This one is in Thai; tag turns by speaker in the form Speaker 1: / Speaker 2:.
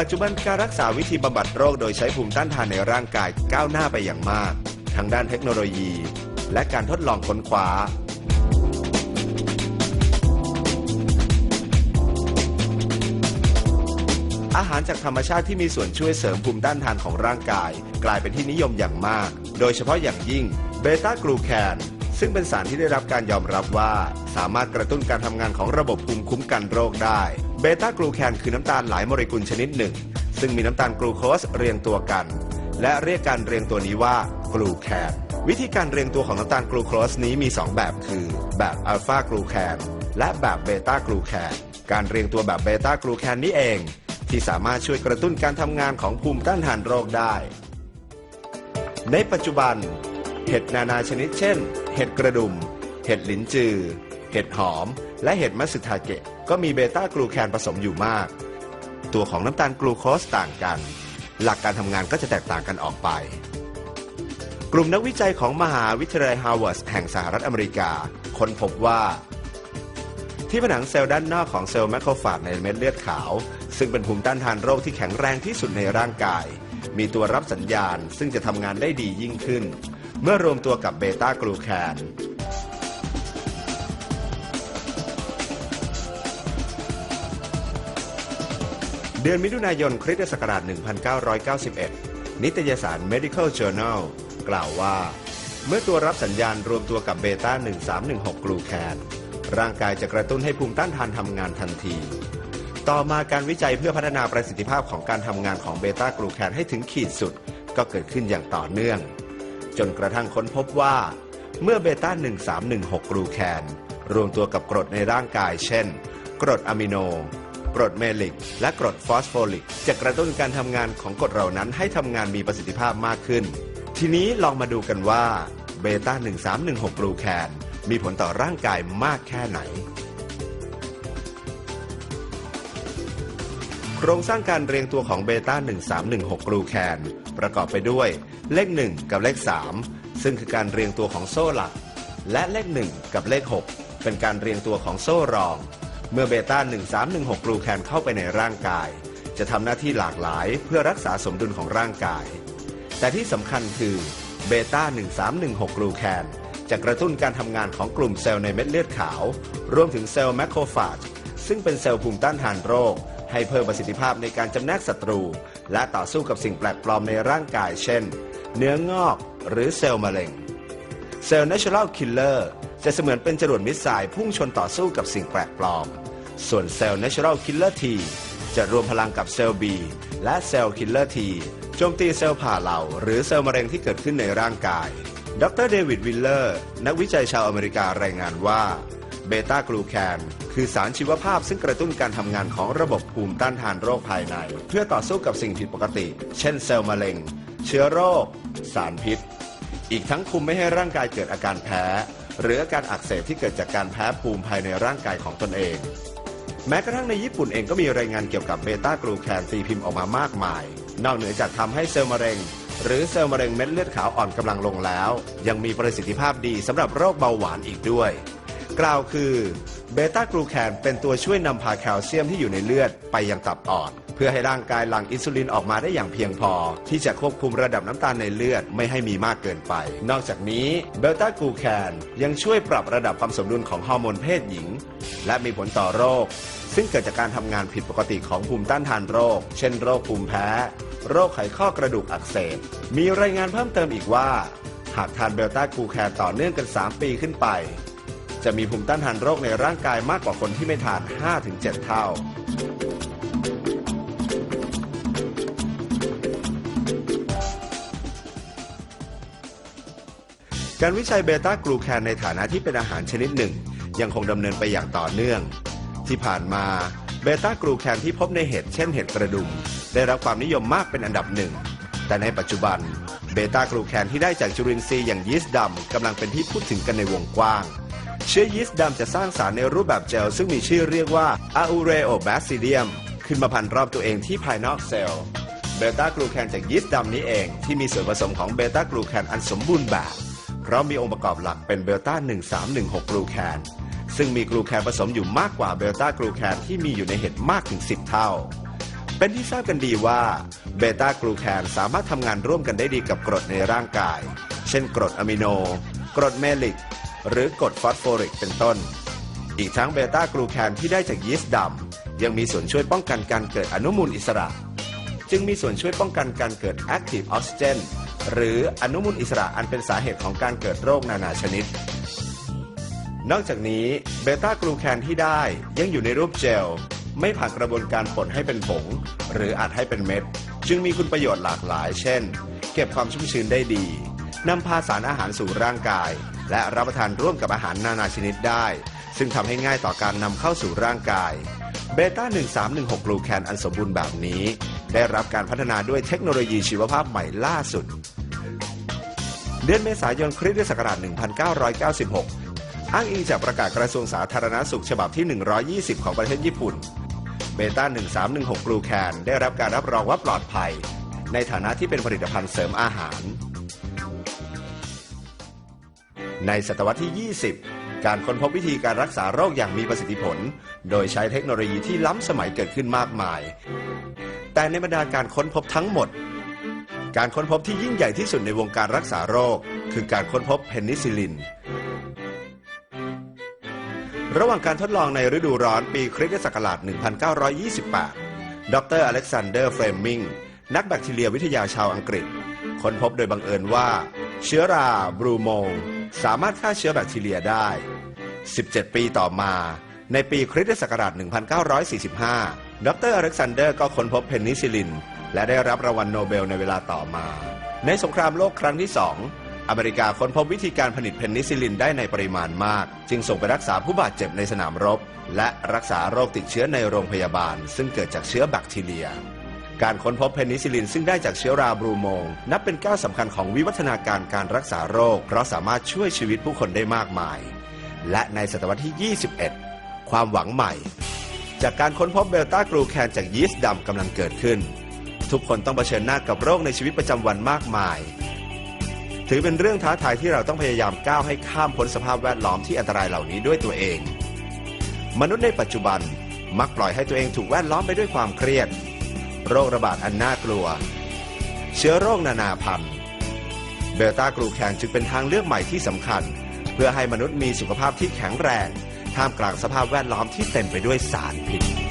Speaker 1: ปัจจุบันการรักษาวิธีบำบัดโรคโดยใช้ภูมิต้านทานในร่างกายก้าวหน้าไปอย่างมากทั้งด้านเทคโนโลยี และการทดลองค้นคว้า อาหารจากธรรมชาติที่มีส่วนช่วยเสริมภูมิต้านทานของร่างกาย กลายเป็นที่นิยมอย่างมาก โดยเฉพาะอย่างยิ่งเบต้ากลูแคนซึ่งเป็นสารที่ได้รับการยอมรับว่า สามารถกระตุ้นการทำงานของระบบภูมิคุ้มกันโรคได้ เบต้ากลูแคนคือน้ำตาลหลายโมเลกุลชนิดหนึ่ง ซึ่งมีน้ำตาลกลูโคสเรียงตัวกัน และเรียกการเรียงตัวนี้ว่ากลูแคนวิธีการเรียงตัวของน้ำตาลกลูโคสนี้มี 2 แบบคือ แบบอัลฟากลูแคนและแบบเบต้ากลูแคนการเรียงตัวแบบเบต้ากลูแคนนี้เอง ที่สามารถช่วยกระตุ้นการทำงานของภูมิต้านทานโรคได้ ในปัจจุบัน เห็ดนานาชนิดเช่น เห็ดกระดุม เห็ดหลินจือ เห็ดหอม และเห็ดมัตสึทาเกะก็มีเบต้ากลูแคนผสมอยู่มาก ตัวของน้ำตาลกลูโคสต่างกัน หลักการทำงานก็จะแตกต่างกันออกไป กลุ่มนักวิจัยของมหาวิทยาลัยฮาร์วาร์ดแห่งสหรัฐอเมริกา ค้นพบว่า ที่ผนังเซลล์ด้านนอกของเซลล์แมคโครฟาจในเม็ดเลือดขาว ซึ่งเป็นภูมิต้านทานโรคที่แข็งแรงที่สุดในร่างกาย มีตัวรับสัญญาณซึ่งจะทำงานได้ดียิ่งขึ้น เมื่อรวมตัวกับเบต้ากลูแคน เดือนมิถุนายนคริสตศักราช 1991 นิตยสาร Medical Journal กล่าวว่า เมื่อตัวรับสัญญาณรวมตัวกับเบต้า 1316 กลูแคนร่างกายจะกระตุ้นให้ภูมิต้านทานทำงานทันที ต่อมาการวิจัยเพื่อพัฒนาประสิทธิภาพของการทำงานของเบต้ากลูแคนให้ถึงขีดสุด ก็เกิดขึ้นอย่างต่อเนื่อง จนกระทั่งค้นพบว่า เมื่อเบต้า 1316 กลูแคนรวมตัวกับกรดในร่างกาย เช่น กรดอะมิโน กรดเมลิก และกรดฟอสโฟลิก จะกระตุ้นการทำงานของกรดเหล่านั้นให้ทำงานมีประสิทธิภาพมากขึ้น ทีนี้ลองมาดูกันว่าเบต้า 1316 กลูแคนมีผลต่อร่างกายมากแค่ไหน โครงสร้างการเรียงตัวของเบต้า 1316 กลูแคนประกอบไปด้วย เลข 1 กับเลข 3 ซึ่งคือการเรียงตัวของโซ่หลัก และเลข 1 กับเลข 6 เป็นการเรียงตัวของโซ่รอง เมื่อเบต้า 1316กลูแคนเข้าไปในร่างกาย จะทำหน้าที่หลากหลายเพื่อรักษาสมดุลของร่างกาย แต่ที่สำคัญคือเบต้า 1316กลูแคนจะกระตุ้นการทำงานของกลุ่มเซลล์ในเม็ดเลือดขาว รวมถึงเซลล์แมคโครฟาจซึ่งเป็นเซลล์ภูมิต้านทานโรค ให้เพิ่มประสิทธิภาพในการจำแนกศัตรู และต่อสู้กับสิ่งแปลกปลอมในร่างกาย เช่น เนื้องอกหรือเซลล์มะเร็ง เซลล์ Natural Killer จะเสมือนเป็นจรวดมิสไซล์พุ่งชนต่อสู้กับสิ่งแปลกปลอม ส่วนเซลล์ Natural Killer T จะรวมพลังกับเซลล์ B และเซลล์ Killer T โจมตีเซลล์ผ่าเหลาหรือเซลล์มะเร็งที่เกิดขึ้นในร่างกาย ดรเดวิดวิลเลอร์ นักวิจัยชาวอเมริการายงานว่าเบต้ากลูแคนคือสารชีวภาพซึ่งกระตุ้นการทำงานของระบบภูมิต้านทานโรคภายใน เพื่อต่อสู้กับสิ่งผิดปกติ เช่นเซลล์มะเร็ง เชื้อโรค สารพิษ อีกทั้งคุมไม่ให้ร่างกายเกิดอาการแพ้ หรืออาการอักเสบที่เกิดจากการแพ้ภูมิภายในร่างกายของตนเอง แม้กระทั่งในญี่ปุ่นเองก็มีรายงานเกี่ยวกับเบต้ากลูแคนตีพิมพ์ออกมามากมาย นอกเหนือจากทำให้เซลล์มะเร็ง หรือเซลล์มะเร็งเม็ดเลือดขาวอ่อนกำลังลงแล้ว ยังมีประสิทธิภาพดีสำหรับโรคเบาหวานอีกด้วย กล่าวคือเบต้ากลูแคนเป็นตัวช่วยนำพาแคลเซียมที่อยู่ในเลือดไปยังตับอ่อน เพื่อให้ร่างกายหลั่งอินซูลินออกมาได้อย่างเพียงพอ ที่จะควบคุมระดับน้ำตาลในเลือดไม่ให้มีมากเกินไป นอกจากนี้เบลต้ากูแคนยังช่วยปรับระดับความสมดุลของฮอร์โมนเพศหญิง และมีผลต่อโรค ซึ่งเกิดจากการทำงานผิดปกติของภูมิต้านทานโรค เช่นโรคภูมิแพ้ โรคไขข้อกระดูกอักเสบมีรายงานเพิ่มเติมอีกว่า หากทานเบลต้ากูแคนต่อเนื่องกัน 3 ปีขึ้นไปจะมีภูมิต้านทานโรคในร่างกายมากกว่าคนที่ไม่ทาน 5-7 เท่า การวิจัยเบต้ากลูแคนในฐานะที่เป็นอาหารชนิดหนึ่ง ยังคงดำเนินไปอย่างต่อเนื่อง ที่ผ่านมาเบต้ากลูแคนที่พบในเห็ดเช่นเห็ดกระดุม ได้รับความนิยมมากเป็นอันดับหนึ่ง แต่ในปัจจุบันเบต้ากลูแคนที่ได้จากจุลินทรีย์อย่างยีสต์ดำกำลังเป็นที่พูดถึงกันในวงกว้าง เชื้อยีสต์ดำจะสร้างสารในรูปแบบเจลซึ่งมีชื่อเรียกว่า Aureobacillium ขึ้นมาพันรอบตัวเองที่ภายนอกเซลล์เบต้ากลูแคนจากยีสต์ดำนี้เองที่มีส่วนผสมของเบต้ากลูแคนอันสมบูรณ์แบบ เพราะมีองค์ประกอบหลักเป็นเบลต้า 1316 กลูแคน ซึ่งมีกลูแคนผสมอยู่มากกว่าเบลต้ากลูแคนที่มีอยู่ในเห็ดมากถึง 10 เท่า เป็นที่ทราบกันดีว่าเบต้ากลูแคนสามารถทำงานร่วมกันได้ดีกับกรดในร่างกาย เช่นกรดอะมิโน กรดเมลิก หรือกรดฟอสโฟริกเป็นต้น อีกทั้งเบต้ากลูแคนที่ได้จากยีสต์ดำยังมีส่วนช่วยป้องกันการเกิดอนุมูลอิสระ จึงมีส่วนช่วยป้องกันการเกิด Active Oxygen หรืออนุมูลอิสระอันเป็นสาเหตุของการเกิดโรคนานาชนิด นอกจากนี้เบต้ากลูแคนที่ได้ยังอยู่ในรูปเจล ไม่ผ่านกระบวนการป่นให้เป็นผง หรืออัดให้เป็นเม็ด จึงมีคุณประโยชน์หลากหลาย เช่น เก็บความชุ่มชื้นได้ดีนำพาสารอาหารสู่ร่างกาย และรับประทานร่วมกับอาหารนานาชนิดได้ ซึ่งทำให้ง่ายต่อการนำเข้าสู่ร่างกายเบต้า 1316 กลูแคนอันสมบูรณ์แบบนี้ ได้รับการพัฒนาด้วยเทคโนโลยีชีวภาพใหม่ล่าสุด เดือนเมษายนคริสตศักราช 1996 อ้างอิงจากประกาศกระทรวงสาธารณสุขฉบับที่ 120 ของประเทศญี่ปุ่น เบต้า 1316กลูแคนได้รับการรับรองว่าปลอดภัย ในฐานะที่เป็นผลิตภัณฑ์เสริมอาหาร ในศตวรรษที่ 20 การค้นพบวิธีการรักษาโรคอย่างมีประสิทธิผล โดยใช้เทคโนโลยีที่ล้ำสมัยเกิดขึ้นมากมาย แต่ในบรรดาการค้นพบทั้งหมด การค้นพบที่ยิ่งใหญ่ที่สุดในวงการรักษาโรค คือการค้นพบเพนิซิลิน ระหว่างการทดลองในฤดูร้อนปีคริสตศักราช 1928 ดรอเล็กซานเดอร์เฟรมมิง นักแบคทีเรียวิทยาชาวอังกฤษ ค้นพบโดยบังเอิญว่า เชื้อราบรูโมง สามารถฆ่าเชื้อแบคทีเรียได้ 17 ปีต่อมา ในปีคริสตศักราช 1945 ดรอเล็กซานเดอร์ก็ค้นพบเพนิซิลิน และได้รับรางวัลโนเบลในเวลาต่อมา ในสงครามโลกครั้งที่สองอเมริกาค้นพบวิธีการผลิตเพนิซิลินได้ในปริมาณมาก จึงส่งไปรักษาผู้บาดเจ็บในสนามรบ และรักษาโรคติดเชื้อในโรงพยาบาล ซึ่งเกิดจากเชื้อแบคทีเรีย การค้นพบเพนิซิลินซึ่งได้จากเชื้อราบรูโมง นับเป็นก้าวสำคัญของวิวัฒนาการการรักษาโรค เพราะสามารถช่วยชีวิตผู้คนได้มากมาย และในศตวรรษที่ 21 ความหวังใหม่ จากการค้นพบเบลต้ากลูแคนจากยีสต์ดำกำลังเกิดขึ้น ทุกคนต้องเผชิญหน้ากับโรคในชีวิตประจำวันมากมาย ถือเป็นเรื่องท้าทายที่เราต้องพยายามก้าวให้ข้ามพ้นสภาพแวดล้อมที่อันตรายเหล่านี้ด้วยตัวเอง มนุษย์ในปัจจุบันมักปล่อยให้ตัวเองถูกแวดล้อมไปด้วยความเครียด โรคระบาดอันน่ากลัว เชื้อโรคนานาพันธุ์เบลต้ากลูแคนจึงเป็นทางเลือกใหม่ที่สำคัญ เพื่อให้มนุษย์มีสุขภาพที่แข็งแรง ท่ามกลางสภาพแวดล้อมที่เต็มไปด้วยสารพิษ